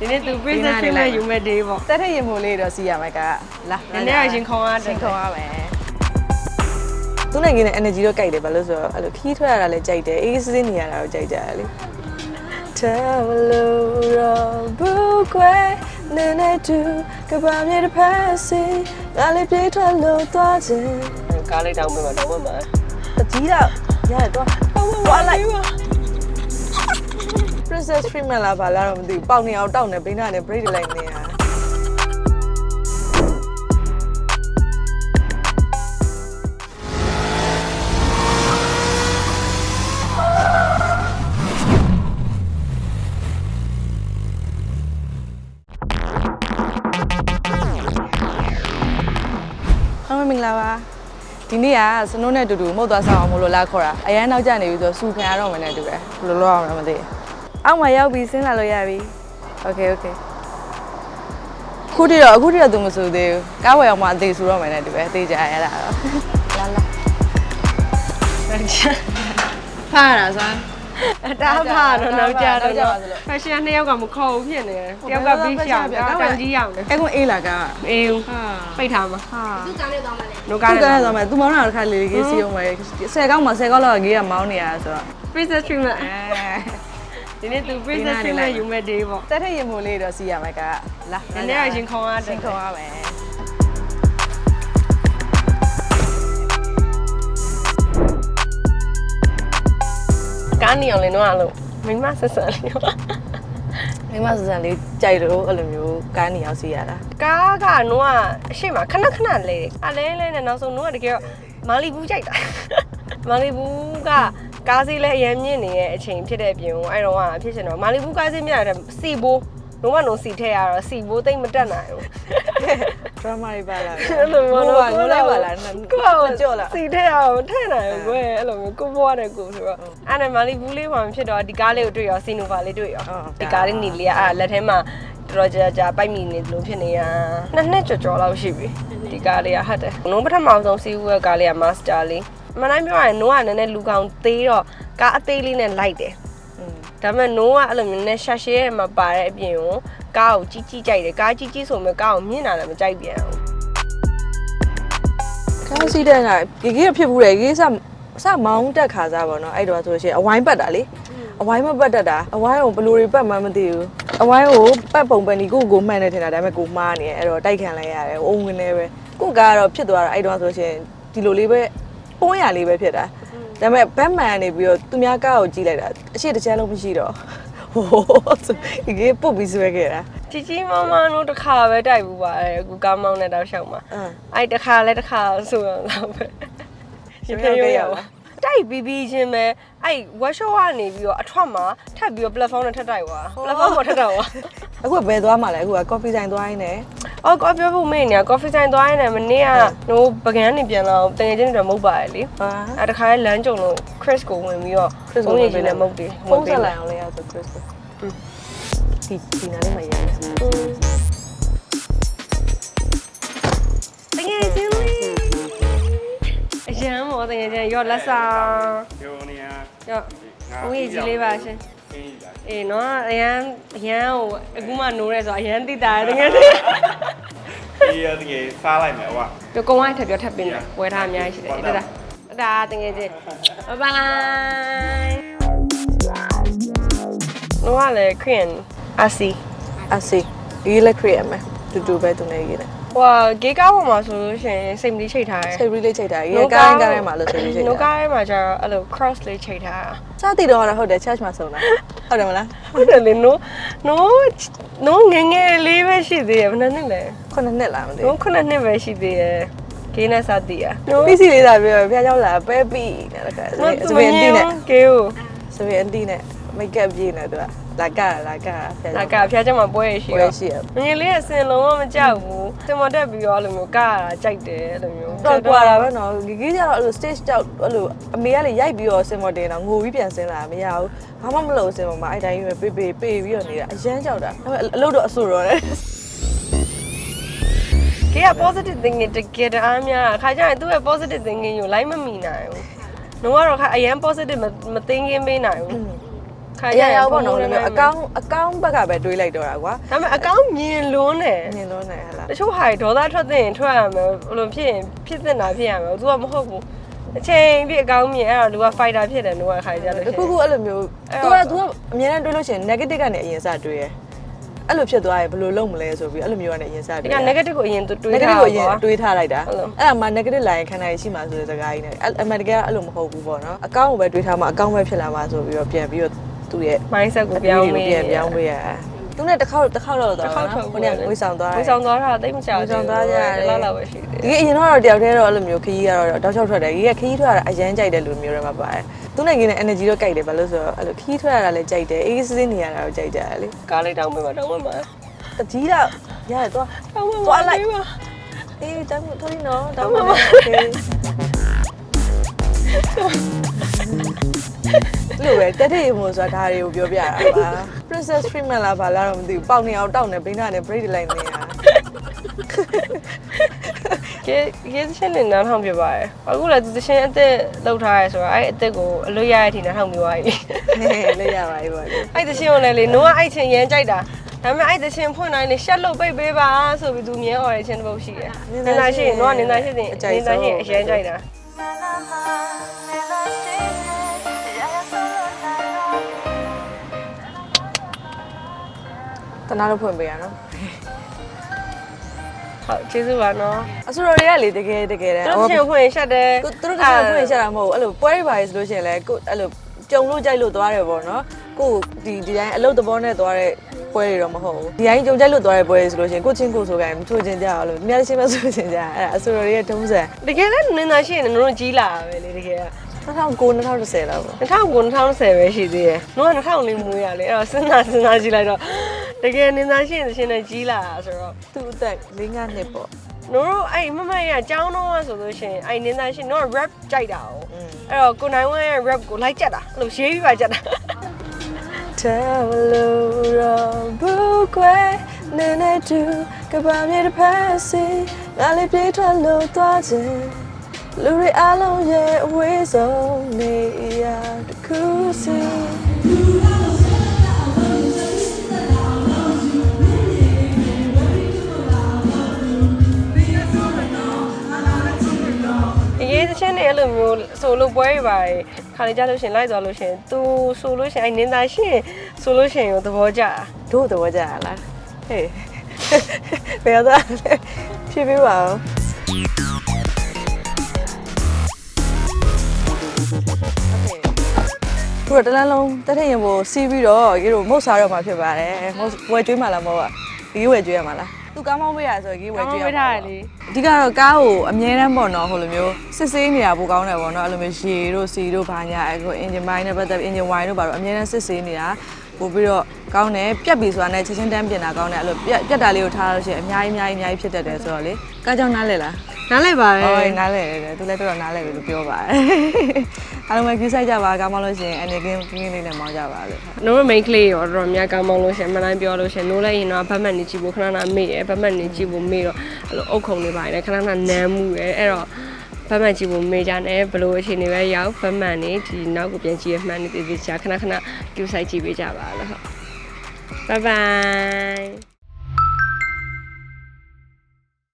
ဒီနေ့သူ princess treatment ယူမဲ့ day ပေါ့တက်ထက်ရင်မိုးလေးတော့စီးရမယ်ကလာနည်းနည်းတော့ရှင်ခေါင်းရတယ်ရှင်ခေါင်းရမယ်သူနိုင်ငံနဲ့ energy တော့ကြိုက်တယ်ဘာလို့ဆိုတော့အဲ့လိုခီးထွက်ရတာလည်းကြိုက်တယ်အေးစစ်စစ်နေရတာတော့ကြိုက်ကြတယ်လေ Tell me ဘူးကွယ်နည်းနည်းတူကဘာမြေတစ်ဖက်စီငါလေးပြေးထွက်လို့သွားခြင်းကားလေးတောင်းပေးပါတော့မှာတကြီးတော့ရတယ်တော့ဝါလိုက် Princess treatment လားဘာလားတော့မသိဘူးပေါက်နေအောင်တောက်နေဘိန်းနဲ့ break တွေလိုက်နေတာအားလုံးမင်္ဂလာပါဒီနေ့ကစနိုးနဲ့အတူတူမဟုတ်သွားဆောင်အောင်မလို့လာခေါ်တာအရန်နောက်ကျနေပြီဆိုတော့စူခံရတော့မယ်နဲ့တူတယ်ဘယ်လိုလုပ်အောင်လဲမသိဘူး အောက်မှာရောက်ပြီးဆင်းလာလို့ရပြီโอเคโอเคခုတည်းတော့အခုတည်းတော့သူမဆိုသေးဘူးကားဝယ်အောင်မှအသေးဆိုတော့မယ်နဲ့တူပဲအသေးကြရတာတော့လာလာ ဖားရတာစွမ်းအတားဖားတော့နောက်ကြတော့ fashion နှစ်ယောက်ကမခေါ်ဘူးဖြစ်နေတယ်တယောက်ကပြီးရှောင်းတယောက်ကတန်ကြီးရောက်တယ် အဲ့ကွန်အေးလာကား အေး ဟာ ပိတ်ထားမှာ ဟာ နို့ သူ ကား က နဲ့ လည်းဆိုမယ်သူမောင်းတာတစ်ခါလေးလေးကြီးစီအောင်မယ်10ကောင်းမှာ10ကောင်းလောက်ကကြီးကမောင်းနေရဆိုတော့ princess treatment အဲ ဒီနေ့သူ princess treatment ယူမဲ့ day ပေါ့တက်ထက်ရင်မိုးလေးတော့စီးရမယ်ကလာနည်းနည်းတော့ရှင်ခေါင်းရတယ်ရှင်ခေါင်းရမယ်ကားနေအောင်လည်းတော့အဲ့လိုမိမဆက်ဆက်လေးပေါ့မိမစစံလေးကြိုက်လို့အဲ့လိုမျိုးကားနေအောင်စီးရတာကားကနိုးကအရှိမခဏခဏလဲတယ်အလဲလဲနဲ့နောက်ဆုံးနိုးကတကယ်တော့မာလီဘူးကြိုက်တာမာလီဘူးက ကားစီးလဲအရင်မြင့်နေတဲ့အချိန်ဖြစ်တဲ့အပြင်ကိုအဲ့တော့ကဖြစ်ချင်တော့မာလီဘူးကားစီးမြရတယ်စီဘိုးနိုးမနိုးစီထည့်ရတော့စီဘိုးတိတ်မတက်နိုင်ဘူးဒရမာတွေပါလာအဲ့လိုမျိုးလို့ပါလို့လိုက်ပါလားကိုကကြော့လာစီထည့်ရအောင်ထည့်နိုင်ဘူးကွယ်အဲ့လိုမျိုးကိုဘွားတဲ့ကိုဆိုတော့အဲ့ဒါမာလီဘူးလေးမှမဖြစ်တော့ဒီကားလေးကိုတွေ့ရောစီနိုဗာလေးတွေ့ရောဒီကားလေးနေလေးကအဲ့လက်ထဲမှာတော်တော်ကြာကြာပိုက်မိနေလို့ဖြစ်နေရနှစ်နှစ်ကျော်ကျော်လောက်ရှိပြီဒီကားလေးကဟုတ်တယ်နုံးပထမဆုံးစီးဦးရဲ့ကားလေးကမာစတာလေး မနိုင်ပြောရရင်နိုးကနည်းနည်းလူကောင်သေးတော့ကားအသေးလေးနဲ့လိုက်တယ်ဒါပေမဲ့နိုးကအဲ့လိုမျိုးနဲ့ရှာရှဲရဲမှာပါတဲ့အပြင်ကိုကားကိုကြီးကြီးကြိုက်တယ်ကားကြီးကြီးဆိုမဲ့ကားကိုမြင့်လာတယ်မကြိုက်ပြန်ဘူးကားစီးတဲ့ကဂီဂီဖြစ်ဘူးလေဂီစစမောင်းတက်ခါစားပါတော့အဲ့တော့ဆိုရှင်အဝိုင်းပတ်တာလေအဝိုင်းမပတ်တတ်တာအဝိုင်းကိုဘယ်လိုတွေပတ်မှန်းမသိဘူးအဝိုင်းကိုပတ်ပုံပတ်နီကိုကိုမှန်နေထင်တာဒါပေမဲ့ကိုမှားနေတယ်အဲ့တော့တိုက်ခံလိုက်ရတယ်အုံဝင်နေပဲကိုကားကတော့ဖြစ်သွားတာအဲ့တော့ဆိုရှင်ဒီလိုလေးပဲ ပွန်းရလေးပဲဖြစ်တာဒါပေမဲ့ဘက်မှန်နေပြီးတော့သူများကားကိုကြည့်လိုက်တာအရှိတစ်ချမ်းလုံးမရှိတော့ဟိုဆိုဂီဂီပုတ်ပြီးဆွဲခဲ့တာကြီးကြီးမောင်မောင်တို့တစ်ခါပဲတိုက်ဘူးပါတယ်အခုကားမောင်းတဲ့တောက်လျှောက်မှာအင်းအဲ့တစ်ခါလဲတစ်ခါဆိုတော့တော့ပဲရှင်ပြောခဲ့ရပါတိုက်ပြီးပြီးချင်းပဲအဲ့ workshop ကနေပြီးတော့အထွက်မှာထပ်ပြီးတော့ platform နဲ့ထပ်တိုက်သွား platform ပေါ်ထပ်တိုက်သွားအခုကဘယ်သွားမှလဲအခုက coffee ဆိုင်သွားရင်းနဲ့ အော်ကောပြောဖို့မေ့နေ coffee time သွားရင်လည်းမနေ့ကတို့ပကန်းနေပြန်လာတကယ်ချင်းတွေမုတ်ပါရဲ့လေဟာအဲ့တခါလဲလမ်းကြုံလို့ Chris ကိုဝင်ပြီးတော့ Chris ဘုံရည်ချင်းနဲ့မုတ်တယ်ဖုန်းဆက်လိုက်အောင်လေအဲ့ဆို Chris ဒီဒီနားလေးမှာရိုင်းတကယ်ချင်းလေးအရန်မောတကယ်ချင်းရော့လက်ဆောင်ပြောနေရရော့ဘုံရည်ကြီးလေးပါရှင်ခင်းကြီးလာအေးနော်အရန်အရန်ဟိုအခုမှနိုးရဲဆိုအရန်တိတာတကယ်ချင်း ဒီရတကယ်စားလိုက်မယ်ဟွာပြောကုန်းဝိုင်းထပ်ပြောထပ်ပင်းတယ်ဝယ်ထားအများကြီးရှိတယ်ဒါဒါဒါတကယ်ချင်းဘိုင်ဘိုင်နိုးကလည်း Korean အစီ အစီဒီလက်ခရီးရမယ်တူတူပဲသူနေရေးတယ် ဟိုဂေးကားပေါ်မှာဆိုလို့ရှိရင်စိတ်မလေးချိတ်ထားတယ် စိတ်ရီးလေးချိန်တာရေကိုင်းကိုင်းမှာလို့စိတ်ရီးချိန် နို တာ ကားထဲမှာကျတော့အဲ့လို cross လေးချိတ်ထားတာ စသည်တော့ဟုတ်တယ် church မှာဆုံးတာဟုတ်တယ်မလား ဟုတ်တယ်လေနိုးနိုးနိုးငယ်ငယ်လေးပဲရှိသေးတယ်ဘယ်နှစ်နှစ်လဲ ခုနှစ်နှစ်လားမသိ နိုးခုနှစ်နှစ်ပဲရှိသေးတယ်ဂေးနဲ့စသည်อ่ะနိုး ဘူး PC လေးသာပြောဖျားเจ้าလာပဲပြီနဲ့တခါစပင်တီနဲ့ ဂေးကို စပင်တီနဲ့ make up ပြည့်နေသူက လာကလာကဖျားလာကဖျားချက်မှာပွဲရရှိတော့ရှိရငငယ်လေးအစင်လုံးဝမကြောက်ဘူးစင်မတက်ပြီးတော့အဲ့လိုမျိုးကရတာကြိုက်တယ်အဲ့လိုမျိုးတော့ကွာတာပဲနော်ဂီဂီကျတော့အဲ့လို stage ကြောက်အဲ့လိုအမေကလေရိုက်ပြီးတော့စင်မတင်တော့ငိုပြီးပြန်ဆင်းလာမရဘူးဘာမှမလုပ်စင်မမှာအဲ့တိုင်းပဲပေးပေးပေးပြီးတော့နေတာအရန်ကြောက်တာအလုပ်တော့အဆူတော့တယ်ကရ positive thinking တကယ်တအားများခါကြရင်သူ့ရဲ့ positive thinking ကို line မမီနိုင်ဘူး။နှုံးကတော့ခါအရင် positive မ thinking ပေးနိုင်ဘူး။ ခါအကြရာရရောက်ဖုပေါ့န်းနော်လို့လို့လည်းမျိုးအကောင့်အကောင့်ဘက်ကပဲတွေးလိုက်တော့တာကွာဒါပေမဲ့အကောင့်မြင်လွန်းတယ်မြင်လို့နေဟလားတချို့ဟာတွေဒေါသထွက်တဲ့ရင်ထွက်ရမယ်ဘလို့ဖြစ်ရင်ဖြစ်တဲ့နာဖြစ်ရမယ်သူကမဟုတ်ဘူးအချိန်ပြည့်အကောင်းမြင်အဲ့တော့လူက fighter ဖြစ်တယ်လူကခါကြလို့တရှိခုရင်ခုအဲ့လိုမျိုးအဲ့သူတော့ကသူကအများနဲ့တွေးလို့ရှိရင် negative ကနေအရင်စတွေးရအဲ့လိုဖြစ်သွားရင်ဘယ်လိုလုပ်မလဲဆိုပြီးအဲ့လိုမျိုးကနေအရင်စတွေးဒီက negative ကိုအရင်တွေး negative ထားကိုအရင်ပေါ့တွေးထားလိုက်တာဟုတ်လားအဲ့ဒါမှ negative လာရင်ခန္ဓာရည်ရှိမှဆိုတဲ့စကားကြီးနဲ့အဲ့အမှန်တကယ်ကအဲ့လိုမဟုတ်ဘူးပေါ့နော်အကောင့်ကိုပဲတွေးထားမှအကောင့်ပဲဖြစ်လာမှဆိုပြီးတော့ပြန်ပြီးတော့ သူ့ရဲ့ mindset ကိုပြောင်းပေးရပြောင်းပေးရသူနဲ့တစ်ခေါက်တစ်ခေါက်တော့တော့နော်ခုနကဝေဆောင်သွားတယ်ဝေဆောင်သွားတာတိတ်မချောင်ဝေဆောင်သွားကြရတယ်လောက်လောက်ပဲရှိသေးတယ်ဒီအရင်တော့တယောက်တည်းတော့အဲ့လိုမျိုးခကြီးကတော့တောက်ချောက်ထွက်တယ်ကြီးကခကြီးထွက်တာအရန်ကြိုက်တယ်လူမျိုးတွေမှာပါတယ်သူနဲ့ကြီးနဲ့ energy တော့ကြိုက်တယ်ဘာလို့ဆိုတော့အဲ့လိုခကြီးထွက်ရတာလည်းကြိုက်တယ်အေးစစ်စစ်နေရတာတော့ကြိုက်ကြတယ်လေကားလေးတောင်းပေးပါတောင်းပါအကြီးတော့ရတယ်သွားတောင်းပါသွားလိုက်အေးတောင်းထိုးနော်တောင်းပါ Okay လို့ပဲတက်တဲ့မို့ဆိုတာဒါတွေကိုပြောပြတာပါ princess treatment လားဘာလားတော့မသိဘူးပေါက်နေအောင်တောက်နေဘိန်းနာနဲ့ break လိုက်နေရကဲကဲရှင်နေနားထောင်ပြပါရယ်အခုလည်းသူရှင်အသက်လောက်ထားရဲဆိုတော့အဲ့အသက်ကိုအလွတ်ရရတဲ့အထိနားထောင်ပြပါပြီဟဲ့လက်ရပါပြီပေါ့လေအဲ့တရှင်ကိုလည်းလေနိုးကအဲ့ချင်းရမ်းကြိုက်တာဒါပေမဲ့အဲ့တရှင်ဖွင့်တိုင်းလေရှက်လို့ပိတ်ပေးပါဆိုပြီးသူမြဲអော်ရချင်းတစ်ပုတ်ရှိတယ်နင်သာရှိရင်နိုးကနင်သာရှိရင်နင်သာရှိရင်အရမ်းကြိုက်တာ တနာလို့ဖွင့်ပေးရနော်ဟုတ်ကျေးဇူးပါနော်အဆိုတော်တွေကလေတကယ်တကယ်တမ်းသူတို့ရှင်ဖွင့်ရှက်တယ်ကိုသူတို့တကယ်ဖွင့်ရှာတာမဟုတ်ဘူးအဲ့လိုပွဲတွေပါလေဆိုလို့ရှိရင်လည်းကိုအဲ့လိုကြုံလို့ကြိုက်လို့သွားတယ်ပေါ့နော်ကိုဒီဒီတိုင်းအလုတ်သဘောနဲ့သွားတဲ့ပွဲတွေတော့မဟုတ်ဘူးဒီတိုင်းကြုံကြိုက်လို့သွားတဲ့ပွဲတွေဆိုလို့ရှိရင်ကိုချင်းကိုဆိုကြရင်မချိုးချင်ကြအောင်လို့မြတ်ချင်းမဆိုချင်ကြအဲ့ဒါအဆိုတော်တွေရဲ့ထုံးစံတကယ်လည်းနင်သာရှိရင်နိုးကြီးလာပဲလေတကယ်က2009 2010လောက်ပေါ့2009 2010ပဲရှိသေးတယ်။နိုးက2000လေးမွေးရလေ။အဲ့တော့စဉ်းစားစဉ်းစားကြည့်လိုက်တော့ တကယ်နင်သားရှိရင်ရှင်နဲ့ကြီးလာတာဆိုတော့ သူ့အသက်၄၅နှစ်ပေါ့ နိုးတို့အဲ့မမရအကြောင်းတော့ဆိုလို့ရှိရင်အဲ့နင်သားရှင်နိုးက rap ကြိုက်တာ哦 อืม ။အဲ့တော့ကိုနိုင်ဝမ်းရဲ့ rap ကိုလိုက်ကြက်တာ။အဲ့လိုရေးပြီးပါကြက်တာ Tell Laura Bookway နေနေတူကဘာမြေတစ်ဖက်စီငါလေးပြေးထွက်လို့သွားခြင်းလူတွေအားလုံးရဲ့အဝေးဆုံးနေရာတစ်ခုစီ ။ အရေးသချင်းတွေအဲ့လိုမျိုးဆိုလို့ပွဲတွေပါခါလေးကြလို့ရှင်လိုက်သွားလို့ရှင်သူဆိုလို့ရှင်အဲ့နင်သားရှင်ဆိုလို့ရှင်ကိုသဘောကျတာတို့သဘောကျလားဟေးဘယ်တော့လဲဖြည်းဖြည်းပါဦးခုတော့တလန်းလုံးတက်ထရင်ကိုစီးပြီးတော့ရေတို့မုတ်စားတော့မှာဖြစ်ပါတယ်မုတ်ဝယ်ကျွေးမှာလားမဟုတ်ပါဒီဝယ်ကျွေးရမှာလား သူကားမောင်းပေးရဆိုရေဝယ်ကျွေးရမှာပါအဓိကတော့ကားကိုအမြဲတမ်းပေါ့နော်ဟိုလိုမျိုးစစ်ဆေးနေတာပိုကောင်းတယ်ပေါ့နော်အဲ့လိုမျိုးရေတို့စီတို့ဘာညာအဲ့ကို engine wine နဲ့ပတ်သက်ပြီး engine wine တို့ဘာလို့အမြဲတမ်းစစ်ဆေးနေတာပို့ပြီးတော့ကောင်းတယ်ပြက်ပြီဆိုတာနဲ့ချက်ချင်းတန်းပြင်တာကောင်းတယ်အဲ့လိုပြက်ပြက်တာလေးကိုထားလို့ရှိရင်အများကြီးအများကြီးအများကြီးဖြစ်တတ်တယ်ဆိုတော့လေကားကြောင့်နားလဲလားနားလဲပါလေဟောနားလဲတယ်သူလည်းတော်တော်နားလဲပြီလို့ပြောပါတယ် အားလုံးပဲကြည့်ဆိုင်ကြပါကောင်းမလို့ရှိရင်အနေကင်းကင်းလေးနဲ့မောင်းကြပါလို့နိုးရမိန်ကလေးရောတော်တော်များကောင်းမောင်းလို့ရှင်မလိုက်ပြောလို့ရှင်နိုးလိုက်ရင်တော့ဗတ်မှတ်နေကြည့်ဖို့ခဏခဏမေ့ရယ်ဗတ်မှတ်နေကြည့်ဖို့မေ့တော့အဲ့လိုအုတ်ခုံနေပါလေခဏခဏနမ်းမှုရယ်အဲ့တော့ဗတ်မှတ်ကြည့်ဖို့မေ့ကြတယ်ဘလို့အခြေအနေပဲရောက်ဗတ်မှတ်နေဒီနောက်ကိုပြန်ကြည့်ရမှန်းနေသေးသေးချာခဏခဏကြိုးဆိုင်ကြည့်ပေးကြပါလို့ဟုတ် Bye bye